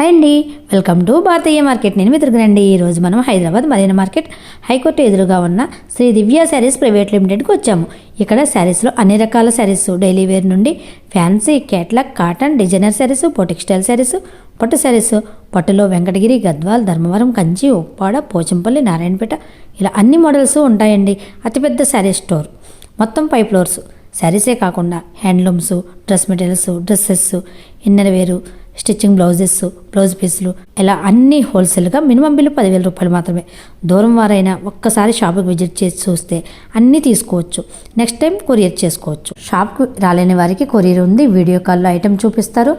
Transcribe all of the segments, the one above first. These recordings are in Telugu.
హాయ్ అండి. Welcome to Bharatiya market. నేను మిత్రుగానండి ఈరోజు మనం హైదరాబాద్ మరీనా మార్కెట్ హైకోర్టు ఎదురుగా ఉన్న శ్రీ దివ్య శారీస్ ప్రైవేట్ లిమిటెడ్కి వచ్చాము. ఇక్కడ శారీస్లో అన్ని రకాల శారీస్ డైలీ వేర్ నుండి fancy catalogue cotton designer saris boutique saris పట్టు శారీస్ పట్టులో వెంకటగిరి గద్వాల్ ధర్మవరం కంచి ఉప్పాడ పోచంపల్లి నారాయణపేట ఇలా అన్ని మోడల్స్ ఉంటాయండి. అతిపెద్ద శారీ స్టోర్. మొత్తం పై ఫ్లోర్స్. శారీసే కాకుండా handlooms dress materials dresses inner wear stitching blouses blouse పీసులు ఇలా అన్నీ హోల్సేల్గా మినిమం బిల్లు పదివేల రూపాయలు మాత్రమే. దూరం వారైనా ఒక్కసారి షాప్కి విజిట్ చేసి చూస్తే అన్నీ తీసుకోవచ్చు. నెక్స్ట్ టైం కొరియర్ చేసుకోవచ్చు. షాప్కి రాలేని వారికి కొరియర్ ఉంది వీడియో కాల్లో ఐటెం చూపిస్తారు.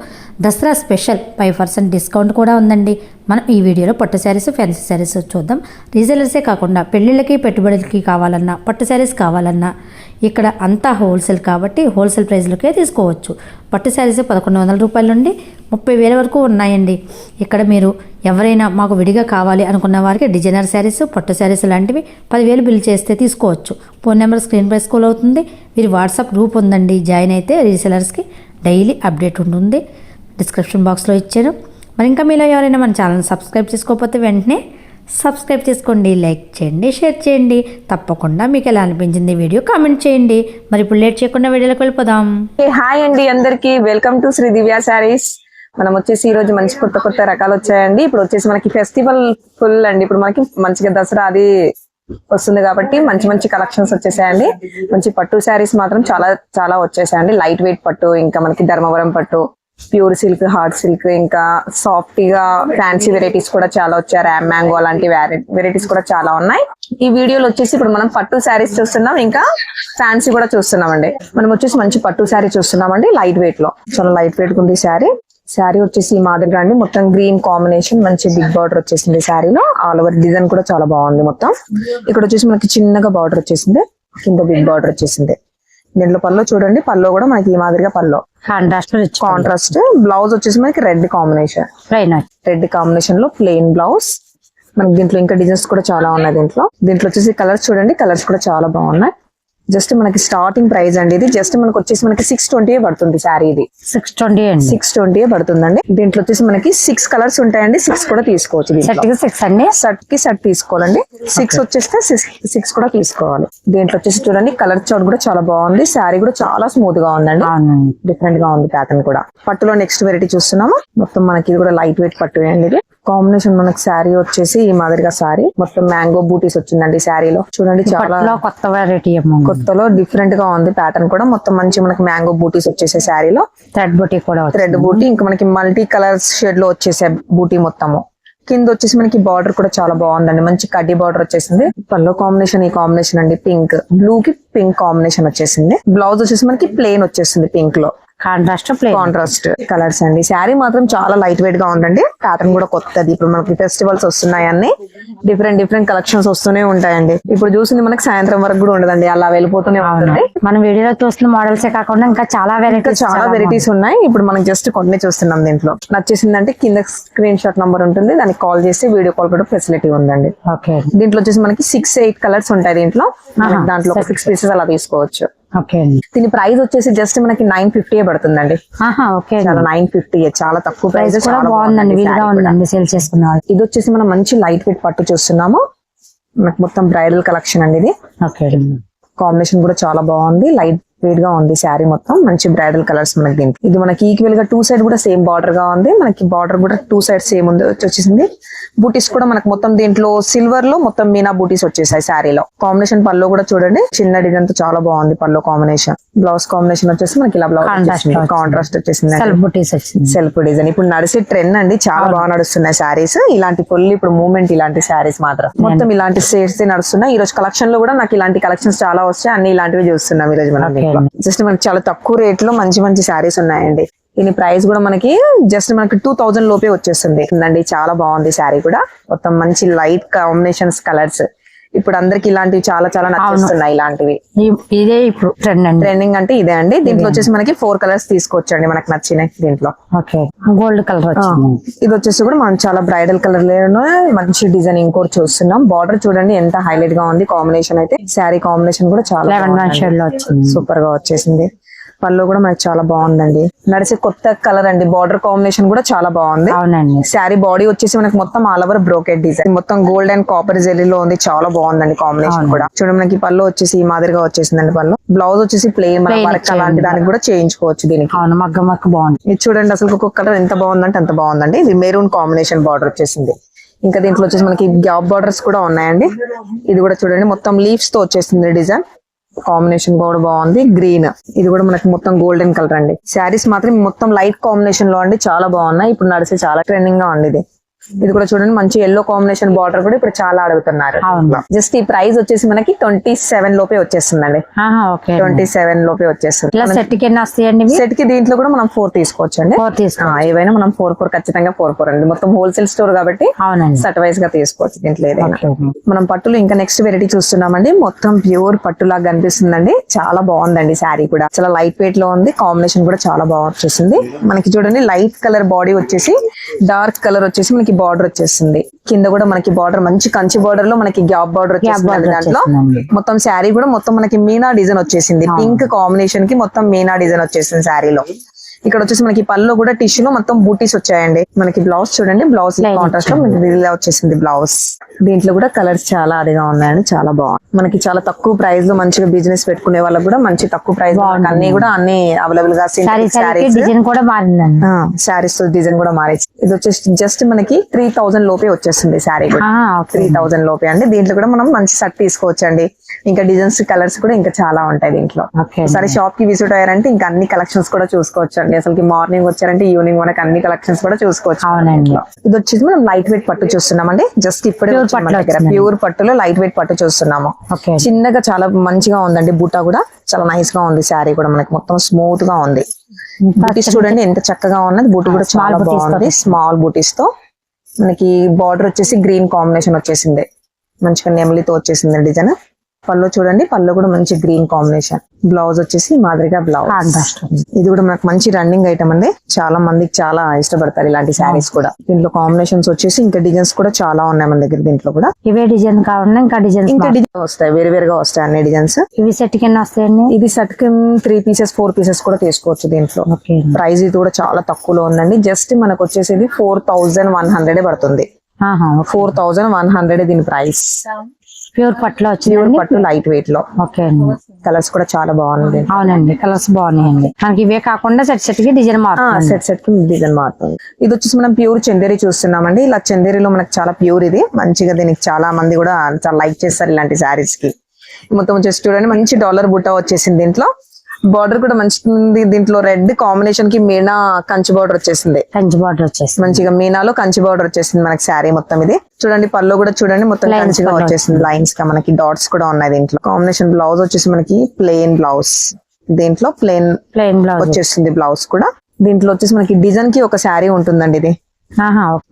Dussehra special five percent discount కూడా ఉందండి. మనం ఈ వీడియోలో పట్టు శారీస్ ఫ్యాన్సీ శారీస్ చూద్దాం. రీజెలర్సే కాకుండా పెళ్ళిళ్ళకి పెట్టుబడులకి కావాలన్నా పట్టు శారీస్ కావాలన్నా ఇక్కడ అంతా హోల్సేల్ కాబట్టి హోల్సేల్ ప్రైస్లకే తీసుకోవచ్చు. పట్టు శారీస్ పదకొండు వందల రూపాయల నుండి ముప్పై వేల వరకు ఉన్నాయండి. ఇక్కడ మీరు ఎవరైనా మాకు విడిగా కావాలి అనుకున్న వారికి డిజైనర్ శారీస్ పట్టు శారీస్ లాంటివి పదివేలు బిల్ చేస్తే తీసుకోవచ్చు. ఫోన్ నెంబర్ స్క్రీన్ పై స్కూల్ అవుతుంది. వీరి వాట్సాప్ గ్రూప్ ఉందండి. జాయిన్ అయితే రీసెలర్స్కి డైలీ అప్డేట్ ఉంటుంది. డిస్క్రిప్షన్ బాక్స్లో ఇచ్చాను మరి ఇంకా మీలో ఎవరైనా మన ఛానల్ సబ్స్క్రైబ్ చేసుకోకపోతే వెంటనే సబ్స్క్రైబ్ చేసుకోండి లైక్ చేయండి షేర్ చేయండి. తప్పకుండా మీకు ఎలా అనిపించింది వీడియో కామెంట్ చేయండి. మరి ఇప్పుడు లేట్ చేయకుండా వీడియోలోకి వెళ్ళిపోదాం. హాయ్ అండి అందరికి. వెల్కమ్ టు శ్రీ దివ్య శారీస్ మనం వచ్చేసి ఈ రోజు మంచి కొత్త కొత్త రకాలు వచ్చాయండి. ఇప్పుడు వచ్చేసి మనకి ఫెస్టివల్ ఫుల్ అండి. ఇప్పుడు మనకి మంచిగా దసరా అది వస్తుంది కాబట్టి మంచి మంచి కలెక్షన్స్ వచ్చేసాయండి. మంచి పట్టు శారీస్ మాత్రం చాలా చాలా వచ్చేసాయండి. లైట్ వెయిట్ పట్టు ఇంకా మనకి ధర్మవరం పట్టు ప్యూర్ సిల్క్ హార్డ్ సిల్క్ ఇంకా సాఫ్ట్గా ఫ్యాన్సీ వెరైటీస్ కూడా చాలా వచ్చాయి. ర్యామ్ మ్యాంగో అలాంటి వెరైటీస్ కూడా చాలా ఉన్నాయి. ఈ వీడియోలో వచ్చేసి ఇప్పుడు మనం పట్టు శారీస్ చూస్తున్నాం. ఇంకా ఫ్యాన్సీ కూడా చూస్తున్నాం అండి మనం వచ్చేసి మంచి పట్టు శారీ చూస్తున్నాం అండి లైట్ వెయిట్లో. చాలా లైట్ వెయిట్ ఉంది శారీ. శారీ వచ్చేసి ఈ మాదిరిగా అండి. మొత్తం గ్రీన్ కాంబినేషన్ మంచి బిగ్ బార్డర్ వచ్చేసింది శారీలో. ఆల్ ఓవర్ డిజైన్ కూడా చాలా బాగుంది మొత్తం. ఇక్కడ వచ్చేసి మనకి చిన్నగా బార్డర్ వచ్చేసింది. కింద బిగ్ బార్డర్ వచ్చేసింది. దీంట్లో పల్లో చూడండి. పల్లో కూడా మనకి ఈ మాదిరిగా పల్లో కాంట్రాస్ట్ కాంట్రాస్ట్ బ్లౌజ్ వచ్చేసి మనకి రెడ్ కాంబినేషన్ రెడ్ కాంబినేషన్లో ప్లెయిన్ బ్లౌజ్ మనకి దీంట్లో ఇంకా డిజైన్స్ కూడా చాలా ఉన్నాయి దీంట్లో. దీంట్లో వచ్చేసి కలర్స్ చూడండి కలర్స్ కూడా చాలా బాగున్నాయి. జస్ట్ మనకి స్టార్టింగ్ ప్రైస్ అండి. ఇది జస్ట్ మనకి వచ్చేసి మనకి సిక్స్ ట్వంటీ పడుతుంది శారీ ఇది. సిక్స్ ట్వంటీ అండి. సిక్స్ ట్వంటీ పడుతుందండి. దీంట్లో వచ్చేసి మనకి సిక్స్ కలర్స్ ఉంటాయండి. సిక్స్ కూడా తీసుకోవచ్చు సిక్స్ అండి. సెట్కి సెట్ తీసుకోవాలండి. సిక్స్ వచ్చేస్తే సిక్స్ కూడా తీసుకోవాలి. దీంట్లో వచ్చేసి చూడండి కలర్ చోట్ కూడా చాలా బాగుంది. శారీ కూడా చాలా స్మూత్గా ఉందండి. డిఫరెంట్గా ఉంది ప్యాటర్న్ కూడా. పట్టులో నెక్స్ట్ వెరైటీ చూస్తున్నాము. మొత్తం మనకి ఇది కూడా లైట్ వెయిట్ పట్టు అండి ఇది. కాంబినేషన్ మనకి శారీ వచ్చేసి ఈ మాదిరిగా శారీ. మొత్తం మ్యాంగో బూటీస్ వచ్చిందండి శారీలో. చూడండి చాలా కొత్త వెరైటీ కొత్తలో డిఫరెంట్గా ఉంది ప్యాటర్న్ కూడా. మొత్తం మంచి మనకి మ్యాంగో బూటీస్ వచ్చేసే శారీలో. థ్రెడ్ బుటీ కూడా థ్రెడ్ బూటీ ఇంకా మనకి మల్టీ కలర్స్ షేడ్లో వచ్చేసే బూటీ మొత్తము. కింద వచ్చేసి మనకి బార్డర్ కూడా చాలా బాగుందండి. మంచి కడ్డీ బార్డర్ వచ్చేసింది. పల్లో కాంబినేషన్ ఈ కాంబినేషన్ అండి పింక్. బ్లూ కి పింక్ కాంబినేషన్ వచ్చేసింది. బ్లౌజ్ వచ్చేసి మనకి ప్లెయిన్ వచ్చేసింది పింక్లో. కాంట్రాస్ట్ కాంట్రాస్ట్ కలర్స్ అండి. శారీ మాత్రం చాలా లైట్ వెయిట్గా ఉందండి. ప్యాటర్న్ కూడా కొత్తది. ఇప్పుడు మనకి ఫెస్టివల్స్ వస్తున్నాయి అన్ని. డిఫరెంట్ డిఫరెంట్ కలెక్షన్స్ వస్తూనే ఉంటాయండి. ఇప్పుడు చూసింది మనకి సాయంత్రం వరకు కూడా ఉండదండి. అలా వెళ్ళిపోతూనే ఉంటుంది. మన వీడియోలో చూస్తున్న మోడల్సే కాకుండా ఇంకా చాలా ఇంకా వెరైటీస్ చాలా వెరైటీస్ ఉన్నాయి. ఇప్పుడు మనం జస్ట్ కొన్ని చూస్తున్నాం దీంట్లో. నచ్చేసిందంటే కింద స్క్రీన్ షాట్ నంబర్ ఉంటుంది. దానికి కాల్ చేసి వీడియో కాల్ కూడా ఫెసిలిటీ ఉందండి. ఓకే దీంట్లో వచ్చేసి మనకి సిక్స్ ఎయిట్ కలర్స్ ఉంటాయి దీంట్లో. దాంట్లో సిక్స్ పీసెస్ అలా తీసుకోవచ్చు. ఓకే దీని ప్రైస్ వచ్చేసి జస్ట్ మనకి నైన్ ఫిఫ్టీ పడుతుందండి. ఓకే చాలా నైన్ ఫిఫ్టీ చాలా తక్కువ ప్రైస్ కూడా బాగుందండి వీలుగా ఉందండి సేల్ చేసుకున్న ఇది వచ్చేసి మనం మంచి లైట్ వెయిట్ పట్టు చూస్తున్నాము. మనకి మొత్తం బ్రైడల్ కలెక్షన్ అండి ఇది. ఓకే కాంబినేషన్ కూడా చాలా బాగుంది. లైట్ గా ఉంది శారీ మొత్తం. మంచి బ్రైడల్ కలర్స్ మనకి దీనికి. ఇది మనకి ఈక్వల్గా టూ సైడ్ కూడా సేమ్ బార్డర్గా ఉంది. మనకి బార్డర్ కూడా టూ సైడ్ సేమ్ ఉంది వచ్చేసింది. బూటీస్ కూడా మనకి మొత్తం దీంట్లో సిల్వర్లో మొత్తం మీనా బూటీస్ వచ్చేసాయి శారీలో. కాంబినేషన్ పల్లో కూడా చూడండి. చిన్న డిజైన్తో చాలా బాగుంది పల్లో కాంబినేషన్ బ్లౌజ్ కాంబినేషన్ వచ్చేసి మనకి ఇలా బ్లౌజ్. కాంట్రాస్ట్ వచ్చేసింది. సెల్ఫ్ డిజైన్ ఇప్పుడు నడిచే ట్రెండ్ అండి. చాలా బాగా నడుస్తున్నాయి శారీస్. ఇలాంటి ఫుల్ ఇప్పుడు మూమెంట్ ఇలాంటి శారీస్ మాత్రం. మొత్తం ఇలాంటి షేడ్స్ నడుస్తున్నాయి. ఈ రోజు కలెక్షన్లో కూడా నాకు ఇలాంటి కలెక్షన్స్ చాలా వస్తాయి. అన్ని ఇలాంటివి చూస్తున్నాం ఈ రోజు మనం. జస్ట్ మనకి చాలా తక్కువ రేట్లో మంచి మంచి శారీస్ ఉన్నాయండి. దీని ప్రైస్ కూడా మనకి జస్ట్ మనకి టూ థౌజండ్ లోపే వచ్చేస్తుంది. అండి చాలా బాగుంది శారీ కూడా. మొత్తం మంచి లైట్ కాంబినేషన్స్ కలర్స్ ఇప్పుడు అందరికి ఇలాంటివి చాలా చాలా నచ్చేస్తున్నాయి ఇలాంటివి. ఇదే ఇప్పుడు ట్రెండ్ అండి. ట్రెండింగ్ అంటే ఇదే అండి. దీంట్లో వచ్చేసి మనకి ఫోర్ కలర్స్ తీసుకోవచ్చండి మనకు నచ్చినాయి దీంట్లో. గోల్డ్ కలర్ ఇది వచ్చేసి కూడా మనం చాలా బ్రైడల్ కలర్లో మంచి డిజైన్ ఇంకోటి చూస్తున్నాం. బార్డర్ చూడండి ఎంత హైలైట్గా ఉంది. కాంబినేషన్ అయితే శారీ కాంబినేషన్ కూడా చాలా సూపర్గా వచ్చేసింది. పళ్ళు కూడా మనకి చాలా బాగుందండి. నడిచే కొత్త కలర్ అండి. బార్డర్ కాంబినేషన్ కూడా చాలా బాగుంది. అవునండి. శారీ బాడీ వచ్చేసి మనకి మొత్తం ఆల్ ఓవర్ బ్రోకెట్ డిజైన్ మొత్తం గోల్డ్ అండ్ కాపర్ జెల్లీలో ఉంది. చాలా బాగుందండి కాంబినేషన్ కూడా. చూడండి మనకి పళ్ళు వచ్చేసి ఈ మాదిరిగా వచ్చేసిందండి పళ్ళు. బ్లౌజ్ వచ్చేసి వర్క్ అలాంటి దానికి కూడా చేయించుకోవచ్చు దీనికి. అవును మగ్గ మగ్గ బాగుంది. ఇది చూడండి అసలు ఒక్కొక్క కలర్ ఎంత బాగుందంటే అంత బాగుందండి. ఇది మెరూన్ కాంబినేషన్ బార్డర్ వచ్చేసింది. ఇంకా దీంట్లో వచ్చేసి మనకి గ్యాప్ బార్డర్స్ కూడా ఉన్నాయండి. ఇది కూడా చూడండి మొత్తం లీవ్స్తో వచ్చేసింది డిజైన్ కాంబినేషన్ కూడా బాగుంది. గ్రీన్. ఇది కూడా మనకి మొత్తం గోల్డెన్ కలర్ అండి. శారీస్ మాత్రం మొత్తం లైట్ కాంబినేషన్లో అండి. చాలా బాగున్నాయి. ఇప్పుడు నడిసే చాలా ట్రెండింగ్గా ఉంది ఇది. ఇది కూడా చూడండి మంచి ఎల్లో కాంబినేషన్ బార్డర్ కూడా ఇప్పుడు చాలా అడుగుతున్నారు. జస్ట్ ఈ ప్రైస్ వచ్చేసి మనకి ట్వంటీ సెవెన్ లోపే వచ్చేస్తుందండి. ట్వంటీ సెవెన్ లోపే వచ్చేస్తుంది. సెట్కి వస్తాయండి సెట్కి దీంట్లో కూడా మనం ఫోర్ తీసుకోవచ్చు. అండి ఏవైనా మనం ఫోర్ ఫోర్ ఖచ్చితంగా ఫోర్ ఫోర్ అండి. మొత్తం హోల్సేల్ స్టోర్ కాబట్టి సెట్ వైజ్గా తీసుకోవచ్చు దీంట్లో ఏదైనా. మనం పట్టులు ఇంకా నెక్స్ట్ వెరైటీ చూస్తున్నామండి. మొత్తం ప్యూర్ పట్టు లాగా కనిపిస్తుందండి. చాలా బాగుందండి శారీ కూడా. చాలా లైట్ వెయిట్లో ఉంది. కాంబినేషన్ కూడా చాలా బాగా వచ్చేసింది. మనకి చూడండి లైట్ కలర్ బాడీ వచ్చేసి డార్క్ కలర్ వచ్చేసి మనకి బార్డర్ వచ్చేసింది కింద కూడా మనకి బార్డర్ మంచి కంచి బార్డర్లో మనకి గ్యాప్ బార్డర్ వచ్చేసింది దాంట్లో. మొత్తం శారీ కూడా మొత్తం మనకి మీనా డిజైన్ వచ్చేసింది. పింక్ కాంబినేషన్కి మొత్తం మీనా డిజైన్ వచ్చేసింది శారీలో ఇక్కడ వచ్చేసి మనకి పళ్ళు కూడా టిష్యూలో మొత్తం బూటీస్ వచ్చాయండి. మనకి బ్లౌజ్ చూడండి బ్లౌజ్ కాంట్రాస్ట్లో మనకి ఇలా వచ్చేసింది బ్లౌజ్ దీంట్లో కూడా కలర్స్ చాలా అదిగా ఉన్నాయండి చాలా బాగుంది మనకి చాలా తక్కువ ప్రైస్లో మంచిగా బిజినెస్ పెట్టుకునే వాళ్ళకి కూడా మంచి తక్కువ ప్రైస్ అన్ని కూడా అన్ని అవైలబుల్గా సారీకి డిజైన్ కూడా మారిందండి. శారీస్ డిజైన్ కూడా మారేసి ఇది వచ్చేసి జస్ట్ మనకి త్రీ థౌసండ్ లోపే వచ్చేస్తుంది శారీ కూడా. త్రీ థౌసండ్ లోపే అండి. దీంట్లో కూడా మనం మంచి సెట్ తీసుకోవచ్చు అండి ఇంకా డిజైన్స్ కలర్స్ కూడా ఇంకా చాలా ఉంటాయి దీంట్లో. ఒకసారి షాప్కి విజిట్ అయ్యారంటే ఇంకా అన్ని కలెక్షన్స్ కూడా చూసుకోవచ్చు అండి అసలు మార్నింగ్ వచ్చారంటే ఈవినింగ్ మనకి అన్ని కలెక్షన్స్ కూడా చూసుకోవచ్చు. అవునండి. ఇది వచ్చేసి మనం లైట్ వెయిట్ పట్టు చూస్తున్నామండి. జస్ట్ ఇప్పుడే దగ్గర. ప్యూర్ పట్టులో లైట్ వెయిట్ పట్టు చూస్తున్నాము. చిన్నగా చాలా మంచిగా ఉందండి. బూటా కూడా చాలా నైస్గా ఉంది. శారీ కూడా మనకి మొత్తం స్మూత్గా ఉంది. బూటీస్ చూడండి ఎంత చక్కగా ఉన్నది. బూటీ కూడా చాలా బాగుంది. స్మాల్ బూటీస్తో. మనకి బార్డర్ వచ్చేసి గ్రీన్ కాంబినేషన్ వచ్చేసింది. మంచిగా నెమలితో వచ్చేసింది డిజైన్ పళ్ళు చూడండి పళ్ళు కూడా మంచి గ్రీన్ కాంబినేషన్. బ్లౌజ్ వచ్చేసి మాదిరిగా బ్లౌజ్. ఇది కూడా మనకు మంచి రన్నింగ్ ఐటమ్ అండి. చాలా మందికి చాలా ఇష్టపడతారు ఇలాంటి శారీస్ కూడా. దీంట్లో కాంబినేషన్స్ వచ్చేసి ఇంకా డిజైన్స్ కూడా చాలా ఉన్నాయి మన దగ్గర దీంట్లో కూడా. ఇవే డిజైన్ కావాలన్నా ఇంకా డిజైన్స్ ఇంకా డిజైన్ వస్తాయి. వేరు వేరుగా వస్తాయి అన్ని డిజైన్స్. ఇవి సెట్కి ఎన్ని వస్తాయండి? ఇది సెట్కి త్రీ పీసెస్ ఫోర్ పీసెస్ కూడా తీసుకోవచ్చు దీంట్లో. ప్రైస్ ఇది కూడా చాలా తక్కువలో ఉందండి. జస్ట్ మనకు వచ్చేసి ఫోర్ థౌజండ్ వన్ హండ్రెడ్ పడుతుంది. ఫోర్ థౌజండ్ వన్ హండ్రెడ్ దీని ప్రైస్. ప్యూర్ పట్టులో ప్యూర్ వచ్చిందండి పట్టు లైట్ వెయిట్లో. ఓకే అండి. కలర్స్ కూడా చాలా బాగుంది. అవునండి కలర్స్ బాగున్నాయండి. మనకి ఇవే కాకుండా సెట్ సెట్కి డిజైన్ మారుతుంది. సెట్ సెట్కి డిజైన్ మారుతుంది. ఇది వచ్చేసి మనం ప్యూర్ చందేరి చూస్తున్నామండి. ఇలా చందేరిలో మనకి చాలా ప్యూర్ ఇది. మంచిగా దీనికి చాలా మంది కూడా చాలా లైక్ చేస్తారు ఇలాంటి శారీస్కి మొత్తం వచ్చేసి చూడండి మంచి డాలర్ బుట్ట వచ్చేసింది దీంట్లో. బార్డర్ కూడా మంచి ఉంది దీంట్లో రెడ్ కాంబినేషన్కి మీనా కంచి బార్డర్ వచ్చేసింది. కంచి బార్డర్ వచ్చేసి మంచిగా మీనాలో కంచి బార్డర్ వచ్చేసింది మనకి శారీ మొత్తం ఇది. చూడండి పళ్ళు కూడా చూడండి మొత్తం కంచిగా వచ్చేసింది. లైన్స్గా మనకి డాట్స్ కూడా ఉన్నాయి దీంట్లో. కాంబినేషన్ బ్లౌజ్ వచ్చేసి మనకి ప్లెయిన్ బ్లౌజ్ దీంట్లో ప్లెయిన్ ప్లెయిన్ బ్లౌజ్ వచ్చేస్తుంది బ్లౌజ్ కూడా. దీంట్లో వచ్చేసి మనకి డిజైన్కి ఒక శారీ ఉంటుందండి ఇది.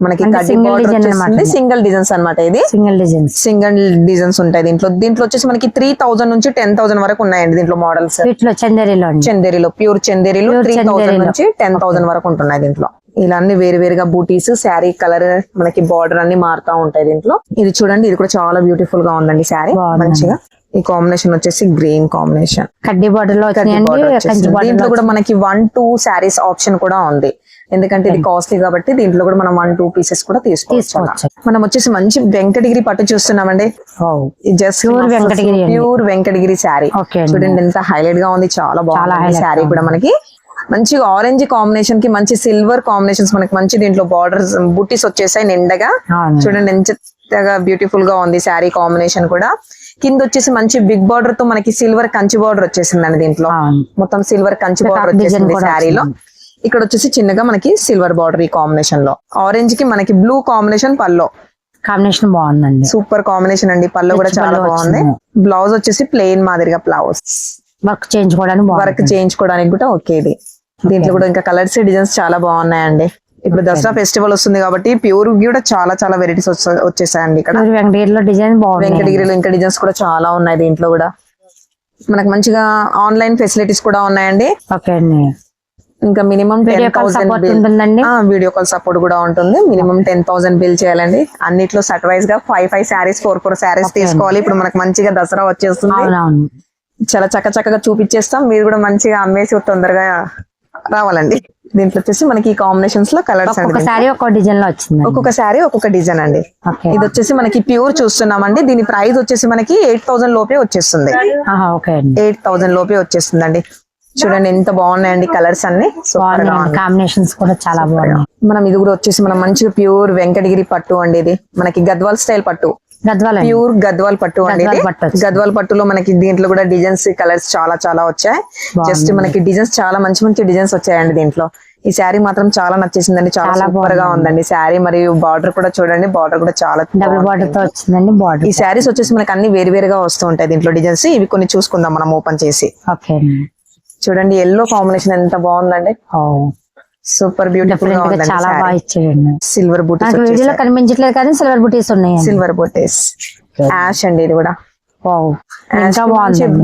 మనకి సింగిల్ డిజైన్ అనమాట సింగిల్ డిజైన్స్ అన్నమాట ఇది. Single designs. సింగిల్ డిజైన్స్ ఉంటాయి దీంట్లో. దీంట్లో వచ్చేసి మనకి త్రీ థౌసండ్ నుంచి టెన్ థౌసండ్ వరకు ఉన్నాయండి దీంట్లో మోడల్స్ వీటిలో చందేరిలో చందేరిలో ప్యూర్ చందేరిలో త్రీ థౌసండ్. నుంచి టెన్ థౌసండ్ వరకు ఉంటున్నాయి దీంట్లో. ఇలా అన్ని వేరు వేరుగా బూటీస్ శారీ కలర్ మనకి బార్డర్ అన్ని మారుతా ఉంటాయి దీంట్లో. ఇది చూడండి ఇది కూడా చాలా బ్యూటిఫుల్గా ఉందండి శారీ. మంచిగా. ఈ కాంబినేషన్ వచ్చేసి గ్రీన్ కాంబినేషన్ కడ్డీ బార్డర్లో దీంట్లో కూడా మనకి వన్ టూ శారీస్ ఆప్షన్ కూడా ఉంది. ఎందుకంటే ఇది కాస్ట్లీ కాబట్టి దీంట్లో కూడా మనం వన్ టూ పీసెస్ కూడా తీసుకోవచ్చు. మనం వచ్చేసి మంచి వెంకటగిరి పట్టు చూస్తున్నామండి. జస్ట్ వెంకటగిరి. ప్యూర్ వెంకటగిరి శారీ. చూడండి ఎంత హైలైట్గా ఉంది. చాలా బాగుంది శారీ కూడా మనకి. మంచి ఆరెంజ్ కాంబినేషన్కి మంచి సిల్వర్ కాంబినేషన్స్ మనకి మంచి దీంట్లో బార్డర్స్ బుట్టీస్ వచ్చేసాయి నిండగా. చూడండి ఎంతగా బ్యూటిఫుల్గా ఉంది శారీ కాంబినేషన్ కూడా. కింద వచ్చేసి మంచి బిగ్ బార్డర్తో మనకి సిల్వర్ కంచి బార్డర్ వచ్చేసిందండి దీంట్లో. మొత్తం సిల్వర్ కంచి బార్డర్ వచ్చేసింది శారీలో ఇక్కడ వచ్చేసి చిన్నగా మనకి సిల్వర్ బార్డర్ ఈ కాంబినేషన్లో. ఆరెంజ్కి మనకి బ్లూ కాంబినేషన్ పల్లో. కాంబినేషన్ బాగుందండి. సూపర్ కాంబినేషన్ అండి. పళ్ళు కూడా చాలా బాగుంది. బ్లౌజ్ వచ్చేసి ప్లెయిన్ మాదిరిగా బ్లౌజ్ వర్క్ చేయించుకోవడానికి వర్క్ చేయించుకోవడానికి కూడా ఓకే ఇది. దీంట్లో కూడా ఇంకా కలర్స్ డిజైన్స్ చాలా బాగున్నాయండి. ఇప్పుడు దసరా ఫెస్టివల్ వస్తుంది కాబట్టి ప్యూర్ కూడా చాలా చాలా వెరైటీస్ వచ్చేసాయండి ఇక్కడ. వెంకటగిరిలో డిజైన్ బాగుంది వెంకటగిరిలో ఇంకా డిజైన్స్ కూడా చాలా ఉన్నాయి దీంట్లో కూడా. మనకు మంచిగా ఆన్లైన్ ఫెసిలిటీస్ కూడా ఉన్నాయండి. ఓకే అండి. ఇంకా minimum ten video call support ఉంటుందండి? వీడియో కాల్ సపోర్ట్ కూడా ఉంటుంది. మినిమం టెన్ థౌసండ్ బిల్ చేయాలండి. అన్నిట్లో సెట్ వైజ్గా five five saris four four saris తీసుకోవాలి. ఇప్పుడు మనకు మంచిగా దసరా వచ్చేస్తుంది. చాలా చక్క చక్కగా చూపించేస్తాం. మీరు కూడా మంచిగా అమ్మేసి తొందరగా రావాలండి. దీంట్లో వచ్చేసి మనకి కాంబినేషన్స్లో కలర్స్ అండి ఒక్కొక్క డిజైన్లో వచ్చింది ఒక్కొక్క శారీ ఒక్కొక్క డిజైన్ అండి. ఇది వచ్చేసి మనకి ప్యూర్ చూస్తున్నామండి. దీని ప్రైస్ వచ్చేసి మనకి ఎయిట్ థౌసండ్ లోపే వచ్చేస్తుంది. ఎయిట్ థౌసండ్ లోపే వచ్చేస్తుందండి. చూడండి ఎంత బాగున్నాయండి కలర్స్ అన్ని. కాంబినేషన్స్ కూడా చాలా బాగున్నాయి. మనం ఇది కూడా వచ్చేసి మనం మంచిగా ప్యూర్ వెంకటగిరి పట్టు అండి ఇది. మనకి గద్వాల్ స్టైల్ పట్టు. గద్వాలండి ప్యూర్ గద్వాల్ పట్టు అండి ఇది. గద్వాల్. గద్వాల్ పట్టులో మనకి దీంట్లో కూడా డిజైన్స్ కలర్స్ చాలా చాలా వచ్చాయి. జస్ట్ మనకి డిజైన్స్ చాలా మంచి మంచి డిజైన్స్ వచ్చాయండి దీంట్లో. ఈ శారీ మాత్రం చాలా నచ్చేసిందండి. చాలా సూపర్గా ఉందండి. శారీ మరియు బార్డర్ కూడా చూడండి. బార్డర్ కూడా చాలా డబుల్ బార్డర్తో వచ్చిందండి బార్డర్ ఈ శారీస్ వచ్చేసి మనకి అన్ని వేరు వేరుగా వస్తూ ఉంటాయి దీంట్లో డిజైన్స్ ఇవి కొన్ని చూసుకుందాం మనం ఓపెన్ చేసి. ఓకే చూడండి ఎల్లో కాంబినేషన్ ఎంత బాగుందండి. సూపర్ బ్యూటిఫుల్ చాలా బాగా ఇచ్చేయండి సిల్వర్ బూటీస్ వీడియోలో కనిపించట్లేదు కానీ సిల్వర్ బుటీస్ ఉన్నాయండి. సిల్వర్ బూటీస్ యాష్ అండి ఇది కూడా.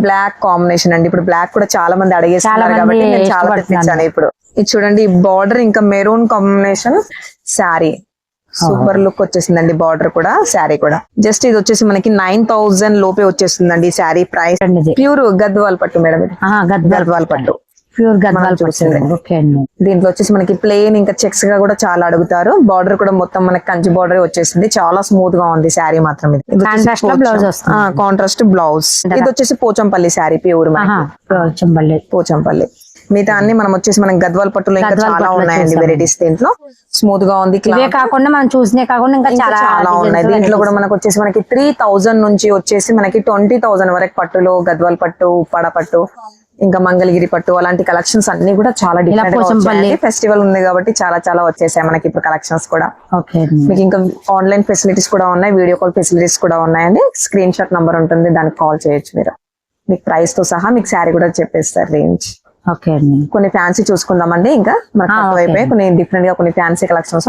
బ్లాక్ కాంబినేషన్ అండి. ఇప్పుడు బ్లాక్ కూడా చాలా మంది అడిగేస్తున్నారు కాబట్టి నేను చాలా. తెప్పించాను ఇప్పుడు. ఇది చూడండి బార్డర్ ఇంకా maroon combination sari super look వచ్చేసిందండి బార్డర్ కూడా శారీ కూడా. జస్ట్ ఇది వచ్చేసి మనకి నైన్ థౌసండ్ లోపే వచ్చేస్తుందండి శారీ ప్రైస్. ప్యూర్ గద్వాల్ పట్టు మేడం ఇది. గద్వాల్ పట్టు. ప్యూర్ గద్వాల్ దీంట్లో వచ్చేసి మనకి ప్లేన్ ఇంకా చెక్స్గా కూడా చాలా అడుగుతారు. బార్డర్ కూడా మొత్తం మనకి కంచి బార్డర్ వచ్చేసింది. చాలా స్మూత్గా ఉంది శారీ మాత్రం ఇది. కాంట్రాస్ట్ బ్లౌజ్ ఇది వచ్చేసి పోచంపల్లి శారీ ప్యూర్ చెంబల్లి పోచంపల్లి. మిగతా అన్ని మనం వచ్చేసి మనకి గద్వాల్ పట్టులో ఇంకా చాలా ఉన్నాయండి. వెరైటీస్ దీంట్లో. స్మూత్గా ఉంది ఇవే కాకుండా మనం చూసినే కాకుండా ఇంకా చాలా ఉన్నాయి. దీంట్లో కూడా. మనకు వచ్చేసి మనకి త్రీ థౌజండ్ నుంచి వచ్చేసి మనకి ట్వంటీ థౌసండ్ వరకు పట్టులో గద్వాల్ పట్టు ఉప్పాడ పట్టు ఇంకా మంగళగిరి పట్టు అలాంటి కలెక్షన్స్ అన్ని కూడా చాలా డిఫరెంట్ ఫెస్టివల్ ఉంది కాబట్టి చాలా చాలా వచ్చేసాయి మనకి ఇప్పుడు కలెక్షన్స్ కూడా. మీకు ఇంకా ఆన్లైన్ ఫెసిలిటీస్ కూడా ఉన్నాయి వీడియో కాల్ ఫెసిలిటీస్ కూడా ఉన్నాయండి. స్క్రీన్ షాట్ నంబర్ ఉంటుంది దానికి కాల్ చేయొచ్చు మీరు. మీకు ప్రైస్తో సహా మీకు శారీ కూడా చెప్పేస్తారు రేంజ్ ఓకే అండి. కొన్ని ఫ్యాన్సీ చూసుకుందామండి ఇంకా. మనకు. అయిపోయి కొన్ని డిఫరెంట్గా కొన్ని ఫ్యాన్సీ కలెక్షన్స్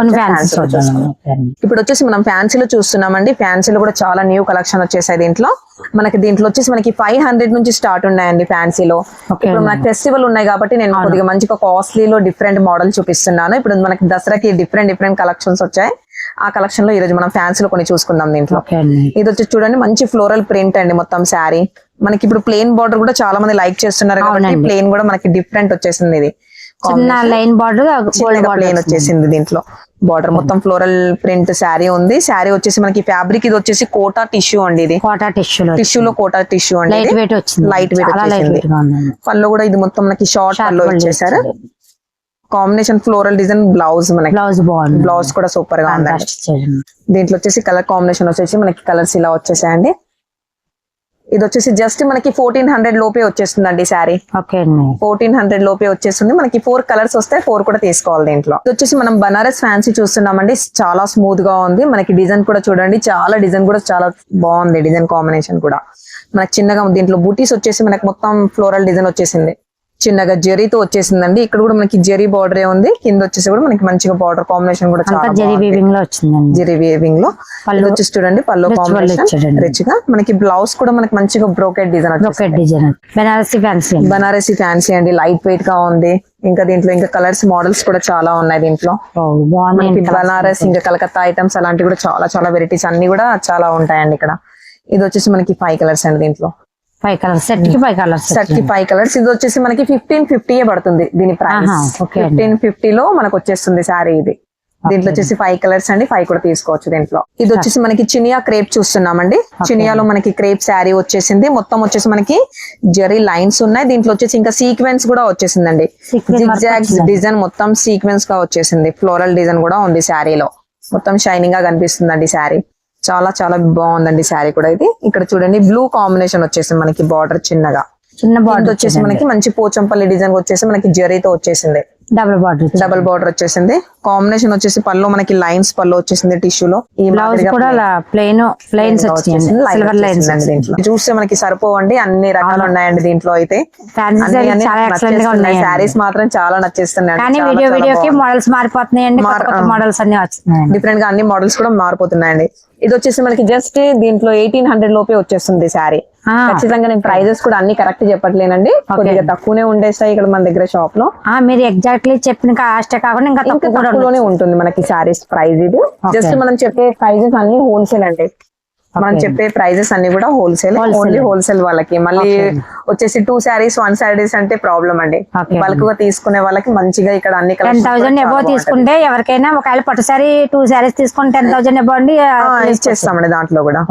ఇప్పుడు వచ్చేసి మనం ఫ్యాన్సీలో చూస్తున్నామండి. ఫ్యాన్సీలో కూడా చాలా న్యూ కలెక్షన్ వచ్చేసాయి దీంట్లో. మనకి దీంట్లో వచ్చేసి మనకి ఫైవ్ హండ్రెడ్ నుంచి స్టార్ట్ ఉన్నాయండి ఫ్యాన్సీలో. ఇప్పుడు మనకి ఫెస్టివల్ ఉన్నాయి కాబట్టి నేను కొద్దిగా మంచిగా కాస్ట్లీలో డిఫరెంట్ మోడల్ చూపిస్తున్నాను. ఇప్పుడు మనకి దసరాకి డిఫరెంట్ డిఫరెంట్ కలెక్షన్స్ వచ్చాయి. ఆ కలెక్షన్లో ఈ రోజు మనం ఫ్యాన్సీలో కొన్ని చూసుకుందాం దీంట్లో. ఇది వచ్చి చూడండి మంచి ఫ్లోరల్ ప్రింట్ అండి మొత్తం శారీ. మనకి ఇప్పుడు ప్లెయిన్ బార్డర్ కూడా చాలా మంది లైక్ చేస్తున్నారు కాబట్టి. ప్లెయిన్ కూడా మనకి డిఫరెంట్ వచ్చేసింది ఇది. చిన్న లైన్ బార్డర్ బార్డర్ వచ్చేసింది దీంట్లో. బార్డర్ మొత్తం ఫ్లోరల్ ప్రింట్ శారీ ఉంది. శారీ వచ్చేసి మనకి ఫ్యాబ్రిక్ ఇది వచ్చేసి కోటా టిష్యూ అండి ఇది. కోటా టిష్యూలో టిష్యూ లో కోటా టిష్యూ అండి లైట్ వెయిట్ వచ్చింది. లైట్ వెయిట్ ఉందండి. పళ్ళు కూడా ఇది మొత్తం మనకి షార్ట్ పళ్ళు ఇచ్చారు. కాంబినేషన్ ఫ్లోరల్ డిజైన్ బ్లౌజ్ మనకి. బ్లౌజ్ బాగుంది. బ్లౌజ్ కూడా సూపర్గా ఇచ్చారండి దీంట్లో వచ్చేసి కలర్ కాంబినేషన్ వచ్చేసి మనకి కలర్స్ ఇలా వచ్చేసాయండి. ఇది వచ్చేసి జస్ట్ మనకి ఫోర్టీన్ హండ్రెడ్ లోపే వచ్చేస్తుందండి శారీ. ఓకే అండి. ఫోర్టీన్ హండ్రెడ్ లోపే వచ్చేస్తుంది. మనకి ఫోర్ కలర్స్ వస్తాయి ఫోర్ కూడా తీసుకోవాలి దీంట్లో. ఇది వచ్చేసి మనం బనారస్ ఫ్యాన్సీ చూస్తున్నామండి. చాలా స్మూత్గా ఉంది. మనకి డిజైన్ కూడా చూడండి. చాలా డిజైన్ కూడా చాలా బాగుంది. డిజైన్ కాంబినేషన్ కూడా. మనకి చిన్నగా దీంట్లో బూటీస్ వచ్చేసి మనకి మొత్తం ఫ్లోరల్ డిజైన్ వచ్చేసింది. చిన్నగా జరీతో వచ్చేసిందండి. ఇక్కడ కూడా మనకి జరీ బార్డర్ ఉంది. కింద వచ్చేసి కూడా మనకి మంచిగా బార్డర్ కాంబినేషన్ కూడా చాలా జరీ. వీవింగ్లో వచ్చిందండి. జరీ వేవింగ్లో. పళ్ళు. వచ్చేసి చూడండి పళ్ళు కాంబినేషన్. రిచ్గా మనకి బ్లౌజ్ కూడా మనకి మంచిగా brocade design brocade design Benarasi fancy Banarasi fancy అండి. లైట్ వెయిట్గా ఉంది. ఇంకా దీంట్లో ఇంకా కలర్స్ మోడల్స్ కూడా చాలా ఉన్నాయి దీంట్లో. మనకి బనారస్ ఇంకా కలకత్తా ఐటమ్స్ అలాంటివి కూడా చాలా చాలా వెరైటీస్ అన్ని కూడా చాలా ఉంటాయండి ఇక్కడ. ఇది వచ్చేసి మనకి ఫైవ్ కలర్స్ అండి దీంట్లో. ఫైవ్ కలర్స్ సెట్కి ఫైవ్ కలర్స్ సెట్కి ఫైవ్ కలర్స్ ఇది వచ్చేసి మనకి ఫిఫ్టీన్ ఫిఫ్టీ పడుతుంది దీని ప్రైస్ అండి. ఫిఫ్టీన్ ఫిఫ్టీ లో మనకు వచ్చేస్తుంది శారీ ఇది. దీంట్లో వచ్చేసి ఫైవ్ కలర్స్ అండి. ఫైవ్ కూడా తీసుకోవచ్చు దీంట్లో. ఇది వచ్చేసి మనకి చినియా క్రేప్ చూస్తున్నామండి. చినియాలో మనకి క్రేప్ శారీ వచ్చేసింది. మొత్తం వచ్చేసి మనకి జరీ లైన్స్ ఉన్నాయి. దీంట్లో వచ్చేసి ఇంకా సీక్వెన్స్ కూడా వచ్చేసిందండి. వచ్చిందండి. డిజైన్ మొత్తం సీక్వెన్స్గా వచ్చేసింది. ఫ్లోరల్ డిజైన్ కూడా ఉంది శారీలో మొత్తం షైనింగ్గా కనిపిస్తుందండి శారీ చాలా చాలా బాగుందండి శారీ కూడా ఇది. ఇక్కడ చూడండి బ్లూ కాంబినేషన్ వచ్చేసింది మనకి బార్డర్ చిన్నగా. చిన్న బార్డర్ వచ్చేసి మనకి మంచి పోచంపల్లి డిజైన్ వచ్చేసి మనకి జరీతో వచ్చేసింది. డబుల్ బార్డర్ డబల్ బార్డర్ వచ్చేసింది. కాంబినేషన్ వచ్చేసి పళ్ళు మనకి లైన్స్ పళ్ళు వచ్చేసింది టిష్యూలో ఈ బ్లౌజ్ కూడా ప్లెయిన్. Line సిల్వర్ లైన్స్ వచ్చేసిందండి దీంట్లో. చూస్తే మనకి సరిపోవండి. అన్ని రకాలు ఉన్నాయండి దీంట్లో అయితే. శారీస్ మాత్రం చాలా నచ్చేస్తున్నాయి కానీ వీడియో వీడియోకి మోడల్స్ మారిపోతున్నాయండి. మోడల్స్ అన్ని వస్తున్నాయండి. డిఫరెంట్గా అన్ని మోడల్స్ కూడా మారిపోతున్నాయండి. ఇది వచ్చేసి మనకి జస్ట్ దీంట్లో ఎయిటీన్ హండ్రెడ్ లోపే వచ్చేస్తుంది శారీ ఆ. ఖచ్చితంగా నేను ప్రైజెస్ కూడా అన్ని కరెక్ట్ చెప్పట్లేనండి. కొద్దిగా తక్కువనే ఉండేస్తాయి ఇక్కడ మన దగ్గర షాప్లో. మీరు ఎగ్జాక్ట్లీ చెప్పిన కాస్ట్ కాకుండా ఇంకా తక్కువలోనే ఉంటుంది మనకి శారీస్ ప్రైస్ ఇది జస్ట్ మనం చెప్పే ప్రైజెస్ అన్ని హోల్సేల్ అండి మనం. చెప్పే ప్రైజెస్ అన్ని కూడా హోల్సేల్. ఓన్లీ హోల్సేల్ వాళ్ళకి మళ్ళీ. వచ్చేసి టూ శారీస్ వన్ శారీస్ అంటే ప్రాబ్లం అండి. బల్క్గా తీసుకునే వాళ్ళకి మంచిగా ఇక్కడ అన్ని టెన్ థౌసండ్ ఎబో చాలా. తీసుకుంటే ఎవరికైనా ఒకవేళ పట్టు సారీ టూ సారీస్ తీసుకుంటే టెన్ థౌసండ్ ఎబో అండి ఇచ్చేస్తామండి దాంట్లో కూడా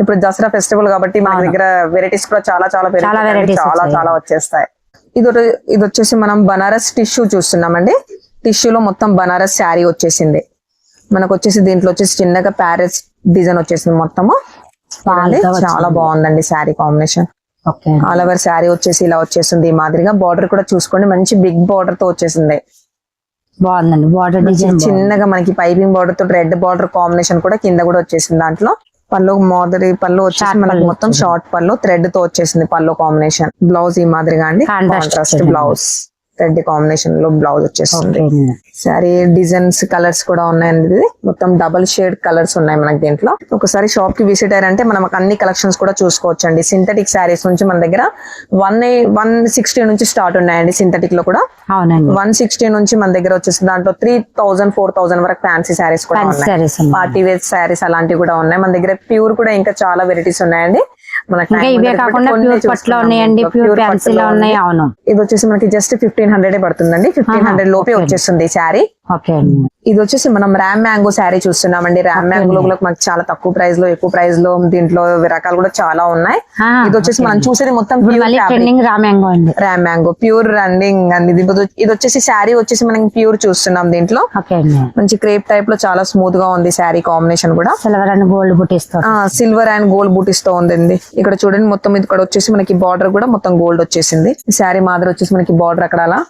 ఇప్పుడు దసరా ఫెస్టివల్ కాబట్టి మన దగ్గర వెరైటీస్ కూడా చాలా చాలా చాలా వచ్చాయి. చాలా వచ్చేస్తాయి ఇది ఇది వచ్చేసి మనం బనారస్ టిష్యూ చూస్తున్నామండి. టిష్యూలో మొత్తం బనారస్ శారీ వచ్చేసింది. మనకు వచ్చేసి దీంట్లో వచ్చేసి చిన్నగా ప్యారెట్స్ డిజైన్ వచ్చేసింది మొత్తము. చాలా బాగుందండి sari combination. All over sari వచ్చేసి ఇలా వచ్చేసింది ఈ మాదిరిగా. బార్డర్ కూడా చూసుకోండి. మంచి బిగ్ బార్డర్తో వచ్చేసింది. బాగుందండి. బార్డర్ డిజైన్ చిన్నగా మనకి పైపింగ్ బార్డర్తో రెడ్ బార్డర్ కాంబినేషన్ కూడా కింద కూడా వచ్చేసింది దాంట్లో. పళ్ళు మోదరి పళ్ళు వచ్చేసి మనకి మొత్తం షార్ట్ పళ్ళు థ్రెడ్తో వచ్చేసింది పళ్ళు కాంబినేషన్. బ్లౌజ్ ఈ మాదిరిగా అండి. కాంట్రాస్ట్. బ్లౌజ్. రెడ్ కాంబినేషన్లో బ్లౌజ్ వచ్చేస్తుంది. సారీ డిజైన్స్ కలర్స్ కూడా ఉన్నాయండి ఇది. మొత్తం డబల్ షేడ్ కలర్స్ ఉన్నాయి మనకి దీంట్లో. ఒకసారి షాప్కి విజిట్ అయ్యారంటే మనం అన్ని కలెక్షన్స్ కూడా చూసుకోవచ్చు అండి సింథటిక్ శారీస్ నుంచి మన దగ్గర వన్ వన్ సిక్స్టీ నుంచి స్టార్ట్ ఉన్నాయండి సింథటిక్లో కూడా. అవునండి. వన్ సిక్స్టీ నుంచి మన దగ్గర వచ్చేసి దాంట్లో త్రీ థౌసండ్ ఫోర్ థౌసండ్ వరకు ఫ్యాన్సీ శారీస్ కూడా ఉన్నాయి. పార్టీ వేర్ శారీస్ అలాంటివి కూడా ఉన్నాయి. మన దగ్గర ప్యూర్ కూడా ఇంకా చాలా వెరైటీస్ ఉన్నాయండి. ఇంకా ఇవే కాకుండా ప్యూర్ పట్లో. ఉన్నాయండి ప్యూర్ ఉన్నాయి. అవును ఇది వచ్చేసి మనకి జస్ట్ ఫిఫ్టీన్ హండ్రెడ్ పడుతుందండి ఫిఫ్టీన్ హండ్రెడ్ లోపే. వచ్చేస్తుంది శారీ ఓకే అండి ఇది వచ్చేసి మనం ర్యామ్ మ్యాంగో శారీ చూస్తున్నామండి. ర్యామ్ మ్యాంగో లో మనకి చాలా తక్కువ ప్రైస్లో ఎక్కువ ప్రైస్లో దీంట్లో రకాలు కూడా చాలా ఉన్నాయి. ఇది వచ్చేసి మనం చూసేది మొత్తం ర్యామ్ మ్యాంగో ప్యూర్ రన్నింగ్ అండి. ఇది వచ్చేసి శారీ వచ్చేసి మనం ప్యూర్ చూస్తున్నాం దీంట్లో. మంచి క్రేప్ టైప్లో చాలా స్మూత్గా ఉంది శారీ కాంబినేషన్ కూడా. Silver and gold butis silver and gold బూటీస్తో ఉందండి. ఇక్కడ చూడండి మొత్తం ఇది ఇక్కడ వచ్చేసి మనకి బార్డర్ కూడా మొత్తం గోల్డ్ వచ్చేసింది. శారీ మాదిరి వచ్చేసి మనకి బార్డర్ అక్కడ అలా.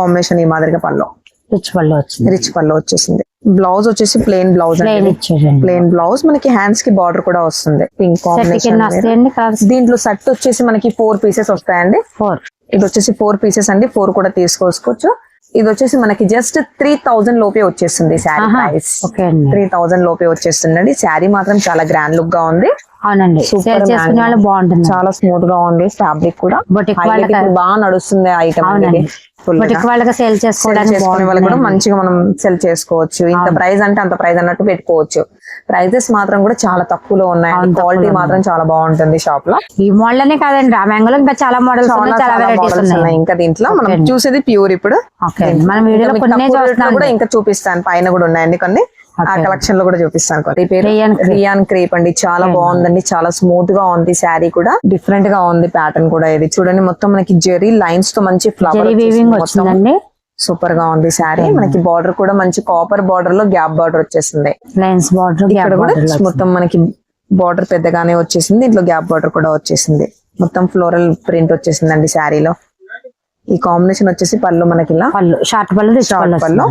కాంబినేషన్ ఈ మాదిరిగా పళ్ళు. రిచ్ పళ్ళు వచ్చింది. రిచ్ పళ్ళు వచ్చేసింది. బ్లౌజ్ వచ్చేసి ప్లెయిన్ బ్లౌజ్ ప్లెయిన్ బ్లౌజ్ మనకి హ్యాండ్స్కి బార్డర్ కూడా వస్తుంది. పింక్ కాంబినేషన్ దీంట్లో సెట్ వచ్చేసి మనకి ఫోర్ పీసెస్ వస్తాయండి. ఫోర్ ఇది వచ్చేసి ఫోర్ పీసెస్ అండి. ఫోర్ కూడా తీసుకోవచ్చు. ఇది వచ్చేసి మనకి జస్ట్ త్రీ థౌజండ్ లోపే వచ్చేస్తుంది శారీ ప్రైస్ ఓకే అండి. త్రీ థౌజండ్ లోపే వచ్చేస్తుందండి. శారీ మాత్రం చాలా గ్రాండ్ లుక్గా ఉంది. అవునండి. సేల్ చేసుకునే వాళ్ళు. బాగుంటుంది చాలా స్మూత్గా ఉంది ఫ్యాబ్రిక్ కూడా. Highlight వాళ్ళకి- బాగా నడుస్తుంది ఐటమ్ బుటిక్ వాళ్ళకి సేల్ చేసుకోవడానికి చేసుకునే వాళ్ళు కూడా మంచిగా మనం సెల్ చేసుకోవచ్చు. ఇంత ప్రైస్ అంటే అంత ప్రైస్ అన్నట్టు పెట్టుకోవచ్చు. ప్రైజెస్ మాత్రం కూడా చాలా తక్కువలో ఉన్నాయి. క్వాలిటీ మాత్రం చాలా బాగుంటుంది షాప్లో. ఈ మోడల్ అనే కాదండి రామ్యాంగోలో ఇంకా చాలా మోడల్స్ చాలా వెరైటీస్ ఉన్నాయి. ఇంకా దీంట్లో మనం. చూసేది ప్యూర్ ఇప్పుడు. మనం వీడియోలో కూడా ఇంకా చూపిస్తాను. పైన కూడా ఉన్నాయండి కొన్ని. ఆ. కలెక్షన్లో కూడా చూపిస్తాను. రియాన్ క్రేప్ అండి. చాలా బాగుందండి. చాలా స్మూత్గా ఉంది శారీ కూడా. డిఫరెంట్గా ఉంది ప్యాటర్న్ కూడా ఇది. చూడండి మొత్తం మనకి జెరీ లైన్స్తో మంచి ఫ్లవర్ వచ్చిందండి. సూపర్గా ఉంది శారీ. మనకి బార్డర్ కూడా మంచి కాపర్ బార్డర్లో గ్యాప్ బార్డర్ వచ్చేసింది. లైన్స్ బార్డర్ ఇక్కడ కూడా మొత్తం మనకి బార్డర్ పెద్దగానే వచ్చేసింది. దీంట్లో గ్యాప్ బార్డర్ కూడా వచ్చేసింది. మొత్తం ఫ్లోరల్ ప్రింట్ వచ్చేసిందండి శారీలో. ఈ కాంబినేషన్ వచ్చేసి పళ్ళు మనకి ఇలా. పళ్ళు షార్ట్ పళ్ళు రిచ్ పళ్ళు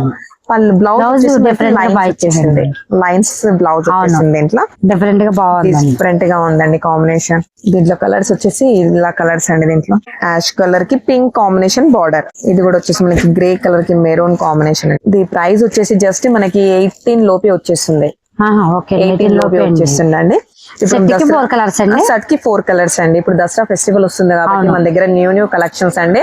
పళ్ళు బ్లౌజ్ different గా వచ్చేసింది. లైన్స్ బ్లౌజ్ వచ్చేసింది దీంట్లో. డిఫరెంట్గా బాగుందండి. డిఫరెంట్గా ఉందండి కాంబినేషన్ దీంట్లో కలర్స్ వచ్చేసి ఇలా కలర్స్ అండి దీంట్లో. యాష్ కలర్కి పింక్ కాంబినేషన్ బార్డర్ ఇది కూడా వచ్చేసి మనకి గ్రే కలర్కి మెరూన్ కాంబినేషన్ ఇది ప్రైస్ వచ్చేసి జస్ట్ మనకి ఎయిటీన్ లోపే వచ్చేస్తుంది ఓకే. ఎయిటీన్ లోపే వచ్చేస్తుందండి Set కి four colours అండి? సెట్కి ఫోర్ కలర్స్ అండి. ఇప్పుడు దసరా ఫెస్టివల్ వస్తుంది కాబట్టి మన దగ్గర న్యూ న్యూ కలెక్షన్స్ అండి.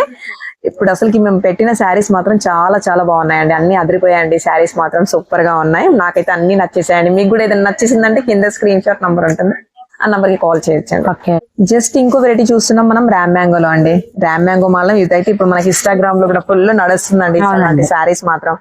ఇప్పుడు అసలుకి మేము పెట్టిన శారీస్ మాత్రం చాలా చాలా బాగున్నాయండి. అన్ని అదిరిపోయాయండి. శారీస్ మాత్రం సూపర్గా ఉన్నాయి. నాకైతే అన్ని నచ్చేసాయండి. మీకు కూడా ఏదైనా నచ్చేసిందంటే కింద స్క్రీన్ షాట్ నంబర్ ఉంటుంది. ఆ నంబర్కి కాల్ చేయొచ్చండి. ఓకే. జస్ట్ ఇంకో వెరైటీ చూస్తున్నాం. మనం ర్యామ్ మ్యాంగోలో అండి. ర్యామ్ మ్యాంగో మాలం ఇదైతే ఇప్పుడు మనకి ఇన్స్టాగ్రామ్లో కూడా ఫుల్ నడుస్తుందండి. శారీస్ మాత్రం.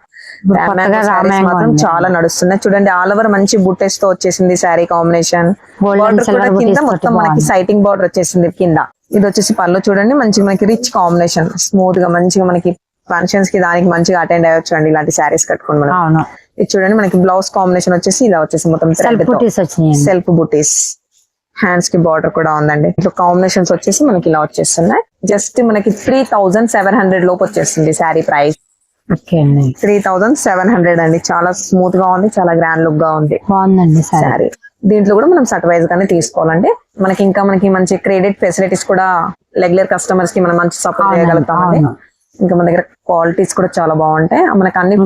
మాత్రం. చాలా నడుస్తున్నాయి. చూడండి ఆల్ ఓవర్ మంచి బుట్టెస్తో వచ్చేసింది శారీ కాంబినేషన్ బార్డర్ కూడా కింద మొత్తం మనకి. సైటింగ్ బార్డర్ వచ్చేసింది కింద. ఇది వచ్చేసి పళ్ళు చూడండి మంచి మనకి రిచ్ కాంబినేషన్ స్మూత్గా మంచిగా మనకి ఫంక్షన్స్కి దానికి మంచిగా అటెండ్ అయ్యొచ్చు అండి ఇలాంటి శారీస్ కట్టుకుని మనం. అవును. ఇది చూడండి మనకి బ్లౌజ్ కాంబినేషన్ వచ్చేసి ఇలా వచ్చేసి మొత్తం సెల్ఫ్ బుటీస్ వచ్చినాయి సెల్ఫ్ బుటీస్ హ్యాండ్స్కి బార్డర్ కూడా ఉందండి. ఇట్లా కాంబినేషన్స్ వచ్చేసి మనకి ఇలా వచ్చేస్తున్నాయి. జస్ట్ మనకి త్రీ థౌజండ్ సెవెన్ హండ్రెడ్ లోపు వచ్చేస్తుంది sari price three thousand seven hundred అండి. చాలా స్మూత్గా ఉంది చాలా గ్రాండ్ లుక్గా ఉంది. బాగుందండి సరే శారీ దీంట్లో కూడా మనం సర్ట్ వైజ్ గానే తీసుకోవాలండి మనకి ఇంకా మనకి మంచి క్రెడిట్ ఫెసిలిటీస్ కూడా రెగ్యులర్ కస్టమర్స్కి మనం మంచి సపోర్ట్ అవును. ఇంకా మన దగ్గర క్వాలిటీస్ కూడా చాలా బాగుంటాయి. మనకి అన్ని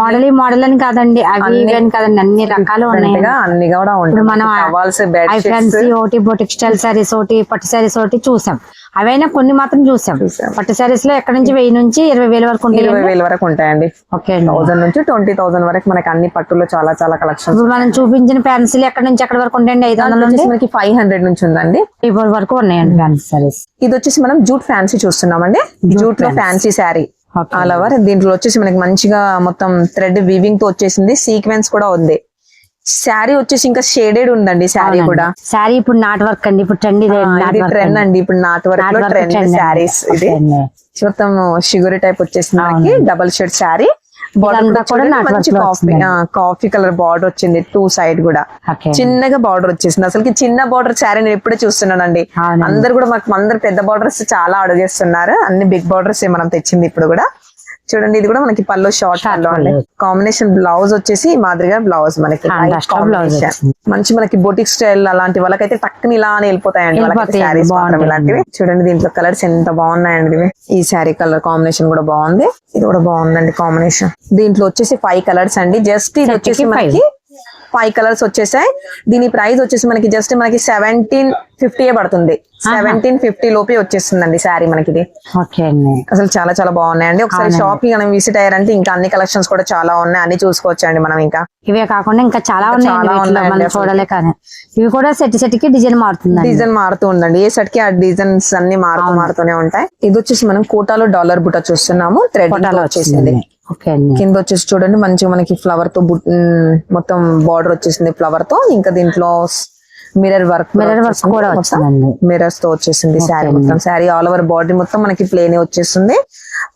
మోడల్ మోడల్ అని కాదండి అవి కాదండి అన్ని రకాలు ఉన్నాయి. అన్ని కూడా మనం ఉంటాయి ఫ్యాన్సీ ఒకటి బొటిక్ స్టైల్ సారీస్ ఒకటి పట్టు సారీస్ ఒకటి చూసాం. అవైనా కొన్ని మాత్రం చూసాం. పట్టు సారీస్లో ఎక్కడ నుంచి వెయ్యి నుంచి ఇరవై వేల వరకు ఇరవై వేల వరకు ఉంటాయండి. ఓకే అండి. థౌసండ్ నుంచి ట్వంటీ థౌసండ్ వరకు మనకి అన్ని పట్టులో చాలా చాలా కలెక్షన్స్ ఇప్పుడు మనం చూపించిన పెన్సిల్ ఎక్కడ నుంచి ఎక్కడ వరకు ఉంటాయండి? ఐదు వందల నుండి? మనకి ఫైవ్ హండ్రెడ్ నుంచి ఉందండి. ఇప్పుడు వరకు ఉన్నాయండి ఫ్యాన్సీ సారీస్ ఇది వచ్చేసి మనం జూట్ ఫ్యాన్సీ చూస్తున్నామండి. జూట్లో ఫ్యాన్సీ శారీ. ఆల్ ఓవర్ దీంట్లో వచ్చేసి మనకి మంచిగా మొత్తం థ్రెడ్ వీవింగ్తో వచ్చేసింది. సీక్వెన్స్ కూడా ఉంది. శారీ వచ్చేసి ఇంకా షేడెడ్ ఉందండి శారీ కూడా. శారీ ఇప్పుడు నాట్ వర్క్ అండి ఇప్పుడు ట్రెండ్ ఇది ట్రెండ్ అండి. ఇప్పుడు నాట్ వర్క్లో ట్రెండ్ శారీస్ ఇది. మొత్తం షుగర్ టైప్ వచ్చేసింది మనకి double shirt sari. Coffee coffee colour border వచ్చింది టూ సైడ్ కూడా. చిన్నగా బార్డర్ వచ్చేసింది. అసలుకి చిన్న బార్డర్ శారీ నేను ఎప్పుడే చూస్తున్నానండి. అందరు కూడా మాకు అందరు పెద్ద బార్డర్స్ చాలా అడుగేస్తున్నారు. అన్ని బిగ్ బార్డర్స్ మనం తెచ్చింది ఇప్పుడు కూడా. చూడండి ఇది కూడా మనకి పళ్ళు షార్ట్ పళ్ళు అండి. కాంబినేషన్ బ్లౌజ్ వచ్చేసి మాదిరిగా బ్లౌజ్ మనకి. మంచి మనకి బొటిక్ స్టైల్ అలాంటి వాళ్ళకైతే టక్కుని ఇలా అని వెళ్ళిపోతాయండి శారీస్. ఇలాంటివి. చూడండి దీంట్లో కలర్స్ ఎంత బాగున్నాయండి. ఇవి ఈ శారీ కలర్ కాంబినేషన్ కూడా బాగుంది. ఇది కూడా బాగుందండి కాంబినేషన్ దీంట్లో వచ్చేసి ఫైవ్ కలర్స్ అండి. జస్ట్ ఇది వచ్చేసి. మనకి ఫైవ్ కలర్స్ వచ్చేసాయి. దీని ప్రైస్ వచ్చేసి మనకి జస్ట్ మనకి సెవెంటీన్ ఫిఫ్టీ పడుతుంది. సెవెంటీన్ ఫిఫ్టీ లోపే వచ్చేస్తుందండి శారీ మనకి ఇది ఓకే అండి. అసలు చాలా చాలా బాగున్నాయండి. ఒకసారి షాప్కి మనం విజిట్ అయ్యారంటే ఇంకా అన్ని కలెక్షన్స్ కూడా చాలా ఉన్నాయి. అన్ని చూసుకోవచ్చు అండి మనం ఇంకా. ఇవే కాకుండా ఇంకా చాలా. చూడలే కానీ. ఇవి కూడా సెట్ సెట్కి డిజైన్ మారుతుందండి. డిజైన్ మారుతూ ఉందండి. ఏ సెట్కి ఆ డిజైన్స్ అన్ని మారుతూ మారుతూనే ఉంటాయి. ఇది వచ్చేసి మనం కోటాలో డాలర్ బుట్ట చూస్తున్నాము. థ్రెడ్ ఫోటోలో వచ్చేసింది. కింద వచ్చేసి చూడండి మంచిగా మనకి ఫ్లవర్తో మొత్తం బార్డర్ వచ్చేసింది ఫ్లవర్తో. ఇంకా దీంట్లో మిర్రర్ వర్క్ Mirror work కూడా వచ్చిందండి. మిర్రర్స్తో వచ్చేసింది శారీ మొత్తం. శారీ ఆల్ ఓవర్ బాడీ మొత్తం మనకి ప్లేన్ వచ్చేస్తుంది.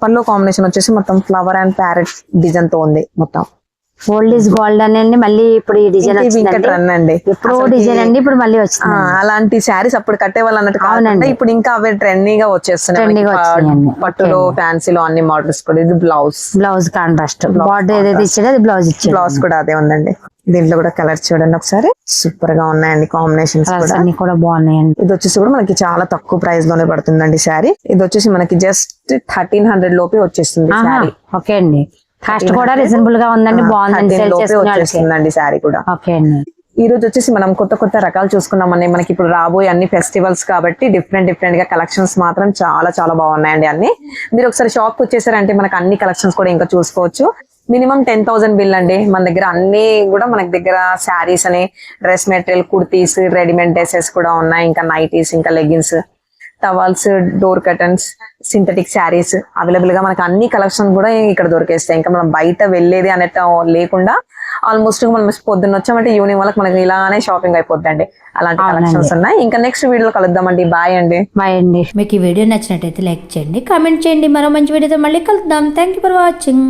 పళ్ళు కాంబినేషన్ వచ్చేసి మొత్తం ఫ్లవర్ అండ్ ప్యారెట్ డిజైన్తో ఉంది మొత్తం. ఓల్డ్ ఈజ్ గోల్డ్ అని మళ్ళీ ఇప్పుడు ఈ డిజైన్ వచ్చిందండి. అండి. ఎప్పుడో డిజైన్ అండి ఇప్పుడు మళ్ళీ వచ్చింది అలాంటి శారీస్ అప్పుడు కట్టేవాళ్ళు అన్నట్టు కాకుండా అవునండి. ఇప్పుడు ఇంకా అవే ట్రెండింగ్గా వచ్చేస్తున్నాయి. పట్టులో ఫ్యాన్సీలో అన్ని మోడల్స్ కూడా. ఇది బ్లౌజ్ బ్లౌజ్ కాంట్రాస్ట్ బార్డర్ ఏదైతే ఇచ్చాడో అది బ్లౌజ్ ఇచ్చాడు బ్లౌజ్ కూడా అదే ఉందండి. దీంట్లో కూడా కలర్స్ చూడండి ఒకసారి. సూపర్గా ఉన్నాయండి కాంబినేషన్స్ కూడా. అన్ని కూడా బాగున్నాయండి. ఇది వచ్చేసి కూడా మనకి చాలా తక్కువ ప్రైస్లోనే పడుతుందండి శారీ ఇది వచ్చేసి మనకి జస్ట్ థర్టీన్ హండ్రెడ్ లోపే వచ్చేస్తుంది ఓకే అండి. కాస్ట్ కూడా రీజనబుల్గా ఉందండి బాగుందండి సేల్ వచ్చేస్తుందండి శారీ కూడా. ఓకే అండి. ఈ రోజు వచ్చేసి మనం కొత్త కొత్త రకాలు చూసుకున్నామండి. మనకి ఇప్పుడు రాబోయే అన్ని ఫెస్టివల్స్ కాబట్టి డిఫరెంట్ డిఫరెంట్గా కలెక్షన్స్ మాత్రం చాలా చాలా బాగున్నాయండి అన్ని. మీరు ఒకసారి షాప్కి వచ్చేసారంటే మనకి అన్ని కలెక్షన్స్ కూడా ఇంకా చూసుకోవచ్చు. మినిమం టెన్ థౌసండ్ బిల్ అండి. మన దగ్గర అన్ని కూడా మనకి దగ్గర శారీస్ అని dress material kurtis readymade dresses కూడా ఉన్నాయి. ఇంకా నైటీస్ ఇంకా leggings towels door curtains synthetic saris అవైలబుల్గా మనకి అన్ని కలెక్షన్ కూడా ఇక్కడ దొరికేస్తాయి. ఇంకా మనం బయట వెళ్ళేది అనేట లేకుండా ఆల్మోస్ట్ మనం పొద్దున్న వచ్చామంటే ఈవినింగ్ వాళ్ళకి మనకి ఇలానే షాపింగ్ అయిపోద్దండి. అలాంటి కలెక్షన్స్ ఉన్నాయి. ఇంకా నెక్స్ట్ వీడియోలో కలుద్దామండి. బాయ్ అండి. బాయ్ అండి. మీకు ఈ వీడియో నచ్చినట్టయితే లైక్ చేయండి కామెంట్ చేయండి. మరో మంచి వీడియోతో మళ్ళీ కలుద్దాం. Thank you for watching